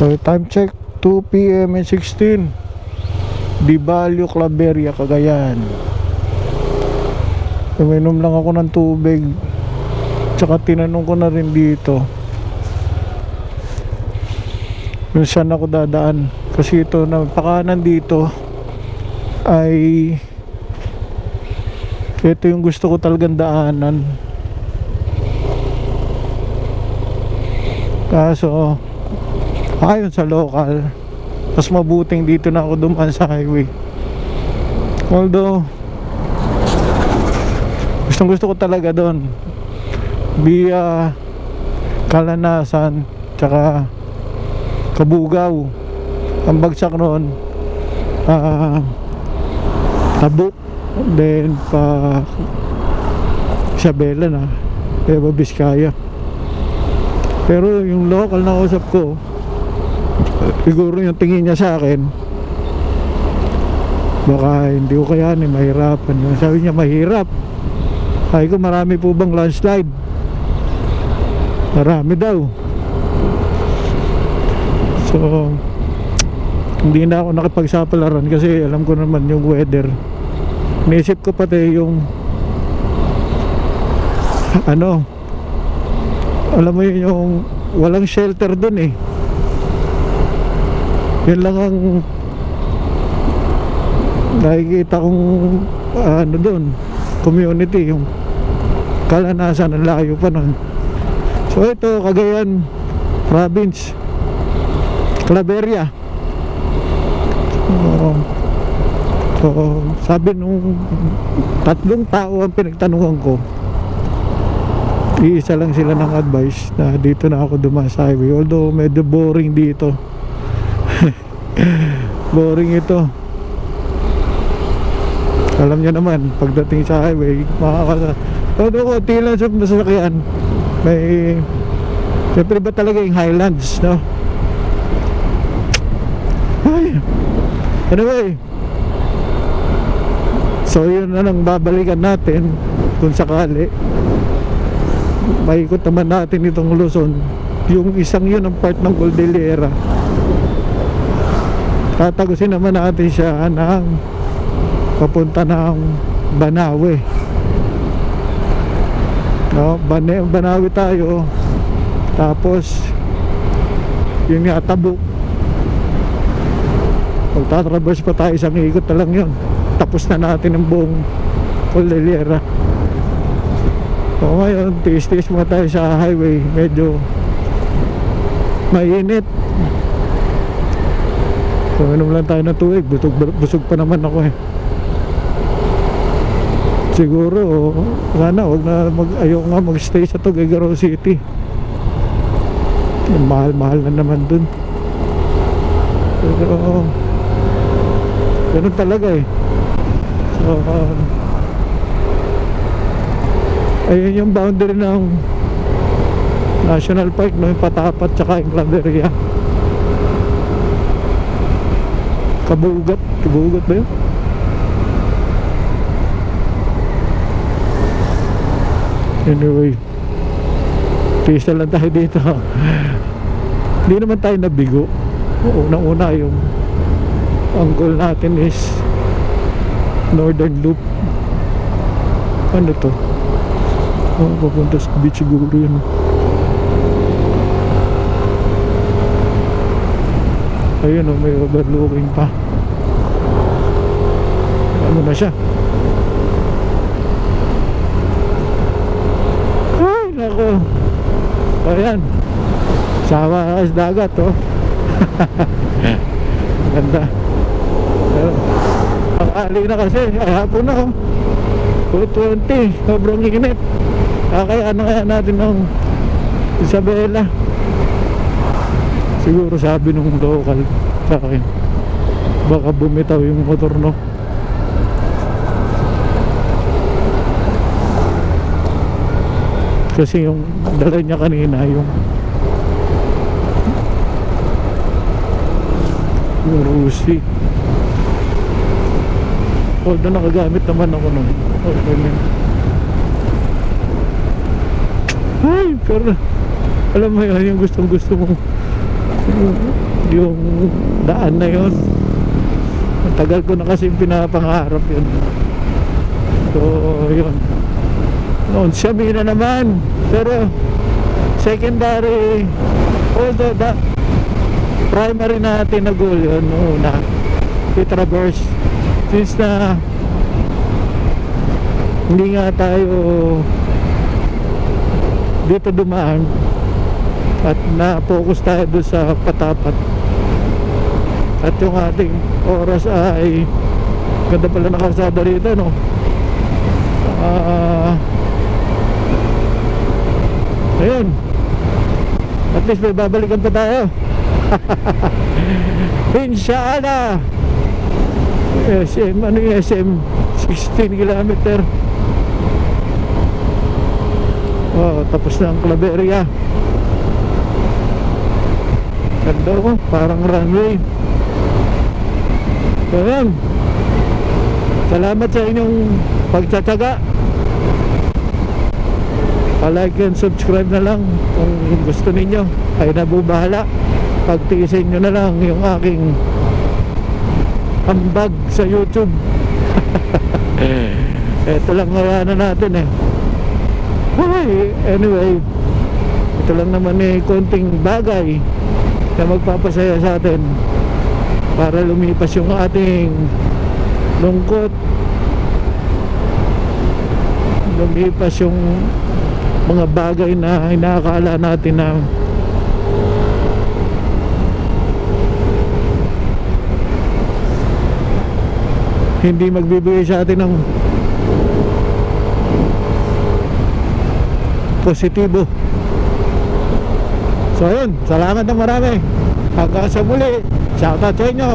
So time check 2 p.m. and 16 Di Balyo, Claveria, Cagayan. Uminom lang ako ng tubig. Tsaka tinanong ko na rin dito. Kung saan ako dadaan. Kasi ito na pakanan dito Ay Ito yung gusto ko talagang daanan. Kaso ayon sa local mas mabuting dito na ako dumaan sa highway. Although gustong gusto ko talaga doon. Via Kalanasan tsaka Kabugaw ang bagsak noon ah Tabuk then pa Isabela na Eva Vizcaya. Pero yung local na usap ko siguro yung tingin niya sa akin baka hindi ko kayanin mahirapan sabi niya mahirap. Sabi ko marami po bang landslide? Marami daw. So hindi na ako nakipagsapalaran kasi alam ko naman yung weather. Naisip ko pati yung ano alam mo yun yung walang shelter dun eh yun lang ang nakikita kong ano doon community yung kalanasan ang layo pa nun. So ito Cagayan province Claveria. So, so sabi nung tatlong tao ang pinagtanungan ko iisa lang sila ng advice na dito na ako dumaan sa highway although medyo boring dito boring ito. Alam nyo naman pagdating sa highway makakasa although konti lang sa masasakyan may siyempre ba talaga yung highlands no? Ay! Anyway. So yun na lang babalikan natin kung sakali. Maikot naman natin itong Luzon. Yung isang yun ang part ng Cordillera tatagusin naman natin siya ng papunta ng Banawe. No, Bane, Banawe tayo. Tapos yung nga Tabuk magtatraverse pa tayo isang ikot na lang yun. Tapos na natin ang buong Cordillera So ngayon, tiis-tiis muna tayo sa highway. Medyo mainit. So inom lang tayo ng tuwig. Busog, busog pa naman ako eh. Siguro, sana wag na mag, ayaw nga magstay sa Tuguegarao City. Mahal-mahal na naman dun. Pero, ganun talaga eh. So, um, ayun yung boundary ng National Park no yung Patapat tsaka yung Claveria Kabugat Kabugat ba yun? anyway tiis na lang tayo dito hindi naman tayo nabigo unang una yung ang goal natin is Northern Loop ano to Oh, papunta sa beach siguro yun. Ayun oh, may overlooking pa. Ano na siya? Ay, nako. Ayan. Sama ka sa dagat, oh. Ganda. Pero, ang ali na kasi, ay hapon na, oh. 220, sobrang init. Ah, kaya ano kaya natin ng Isabela siguro sabi nung local sa akin baka bumitaw yung motor no kasi yung dala niya kanina yung yung Rusi. Although nakagamit naman ako nun. Okay na ay pero alam mo yun yung gustong gusto mong yung daan na yun. Ang tagal ko na kasi pinapangarap yun. So yun noon Xiaomi na naman. Pero secondary although the primary natin na goal yun una i-traverse since na hindi nga tayo dito dumaan at na-focus tayo doon sa patapat. At yung ating oras ay ganda pala na kalsada rito no? Ah ayun. At least may babalikan pa tayo. Inshallah. SM ano yung SM 16 kilometer. Oh tapos na ang Claveria. Ganda ko parang runway. So yan salamat sa inyong pagtsatsaga palike and subscribe na lang kung gusto ninyo. Ay nabubahala pagtiisin nyo na lang yung aking ambag sa youtube. Eto lang nga na natin eh. Ay, anyway. Ito lang naman eh konting bagay na magpapasaya sa atin para lumipas yung ating lungkot. Lumipas yung mga bagay na inaakala natin na hindi magbibigay sa atin ng positibo. So ayun. Salamat ng marami. Hanggang sa muli. Shoutout sa inyo